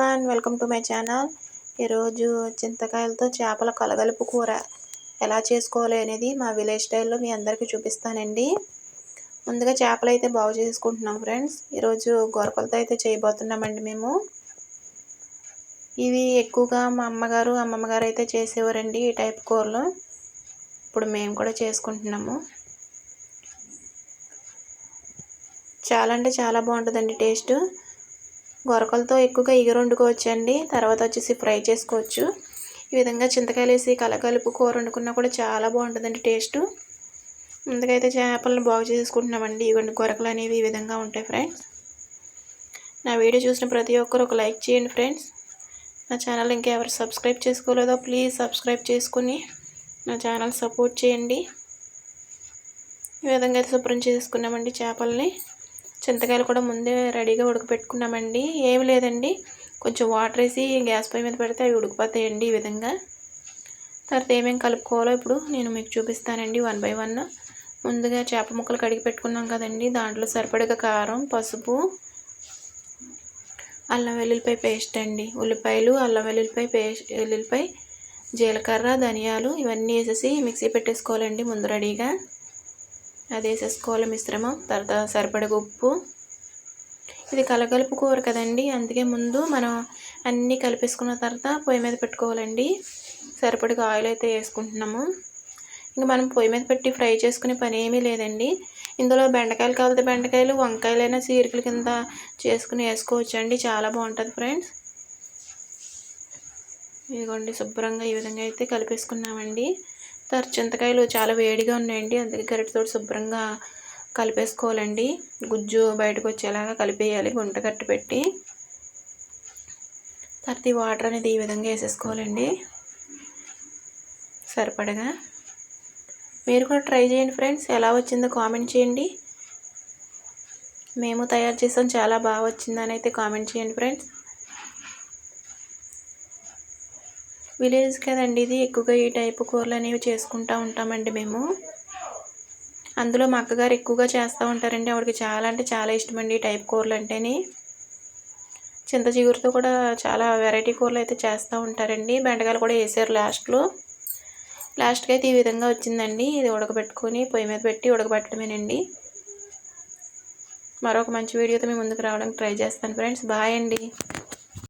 Everyone welcome to my channel ఈరోజు చింతకాయలతో చేపల కలగలుపు కూర ఎలా చేసుకోవాలి అనేది మా విలేజ్ స్టైల్లో మీ అందరికీ చూపిస్తానండి. ముందుగా చేపలు అయితే బాగు చేసుకుంటున్నాం ఫ్రెండ్స్ ఈరోజు గొరకలతో అయితే చేయబోతున్నామండి మేము. ఇవి ఎక్కువగా మా అమ్మగారు అమ్మమ్మ గారు అయితే చేసేవారండి ఈ టైప్ కూరలు. ఇప్పుడు మేము కూడా చేసుకుంటున్నాము. చాలా అంటే చాలా బాగుంటుందండి టేస్ట్. గొరకలతో ఎక్కువగా ఎగురు వండుకోవచ్చండి. తర్వాత వచ్చేసి ఫ్రై చేసుకోవచ్చు. ఈ విధంగా చింతకాయలు వేసి కలకలుపు కూర వండుకున్నా కూడా చాలా బాగుంటుందండి టేస్ట్. ముందుకైతే చేపలను బాగు చేసుకుంటున్నామండి. ఇవన్నీ గొరకలు అనేవి ఈ విధంగా ఉంటాయి ఫ్రెండ్స్. నా వీడియో చూసిన ప్రతి ఒక్కరు ఒక లైక్ చేయండి ఫ్రెండ్స్. నా ఛానల్ ఇంకెవరు సబ్స్క్రైబ్ చేసుకోలేదో ప్లీజ్ సబ్స్క్రైబ్ చేసుకుని నా ఛానల్ సపోర్ట్ చేయండి. ఈ విధంగా అయితే శుభ్రం చేసుకున్నామండి చేపల్ని. చింతకాయలు కూడా ముందే రెడీగా ఉడకపెట్టుకున్నామండి. ఏమి లేదండి. కొంచెం వాటర్ వేసి గ్యాస్ పొయ్యి మీద పెడితే అవి ఉడికిపోతాయండి ఈ విధంగా. తర్వాత ఏమేమి కలుపుకోవాలో ఇప్పుడు నేను మీకు చూపిస్తానండి వన్ బై వన్. ముందుగా చేప ముక్కలు కడిగి పెట్టుకున్నాం కదండి. దాంట్లో సరిపడగా కారం పసుపు అల్లం వెల్లుల్లిపాయ పేస్ట్ అండి. ఉల్లిపాయలు అల్లం వెల్లుల్లిపాయ పేస్ట్ వెల్లుల్లిపాయ జీలకర్ర ధనియాలు ఇవన్నీ వేసేసి మిక్సీ పెట్టేసుకోవాలండి ముందు రెడీగా. అది వేసేసుకోవాలి మిశ్రమం. తర్వాత సరిపడగా ఉప్పు. ఇది కలగలుపు కూర కదండి. అందుకే ముందు మనం అన్నీ కలిపేసుకున్న తర్వాత పొయ్యి మీద పెట్టుకోవాలండి. సరిపడగా ఆయిల్ అయితే వేసుకుంటున్నాము. ఇంకా మనం పొయ్యి మీద పెట్టి ఫ్రై చేసుకునే పని ఏమీ లేదండి. ఇందులో బెండకాయలు కావాలంటే బెండకాయలు వంకాయలైనా చీరికల కింద చేసుకుని వేసుకోవచ్చండి. చాలా బాగుంటుంది ఫ్రెండ్స్. ఇదిగోండి శుభ్రంగా ఈ విధంగా అయితే కలిపేసుకున్నామండి. తర్వాత చింతకాయలు చాలా వేడిగా ఉన్నాయండి. అందుకే గరిటతో శుభ్రంగా కలిపేసుకోవాలండి. గుజ్జు బయటకు వచ్చేలాగా కలిపేయాలి. గుంట కట్టి పెట్టి. తర్వాత ఈ వాటర్ అనేది ఈ విధంగా వేసేసుకోవాలండి. సరిపడగా. మీరు కూడా ట్రై చేయండి ఫ్రెండ్స్. ఎలా వచ్చిందో కామెంట్ చేయండి. మేము తయారు చేసాం. చాలా బాగా వచ్చిందని అయితే కామెంట్ చేయండి ఫ్రెండ్స్. విలేజ్ కదండి ఇది. ఎక్కువగా ఈ టైపు కూరలు అనేవి చేసుకుంటూ ఉంటామండి మేము. అందులో మా అక్కగారు ఎక్కువగా చేస్తూ ఉంటారండి. ఆవిడకి చాలా అంటే చాలా ఇష్టమండి ఈ టైప్ కూరలు అంటేనే. చింత చిగురుతో కూడా చాలా వెరైటీ కూరలు అయితే చేస్తూ ఉంటారండి. బెండకాయలు కూడా వేసారు లాస్ట్లో. లాస్ట్కి అయితే ఈ విధంగా వచ్చిందండి. ఇది ఉడకబెట్టుకొని పొయ్యి మీద పెట్టి ఉడకబెట్టడమేనండి. మరొక మంచి వీడియోతో మీ ముందుకు రావడానికి ట్రై చేస్తాను ఫ్రెండ్స్. బాయ్ అండి.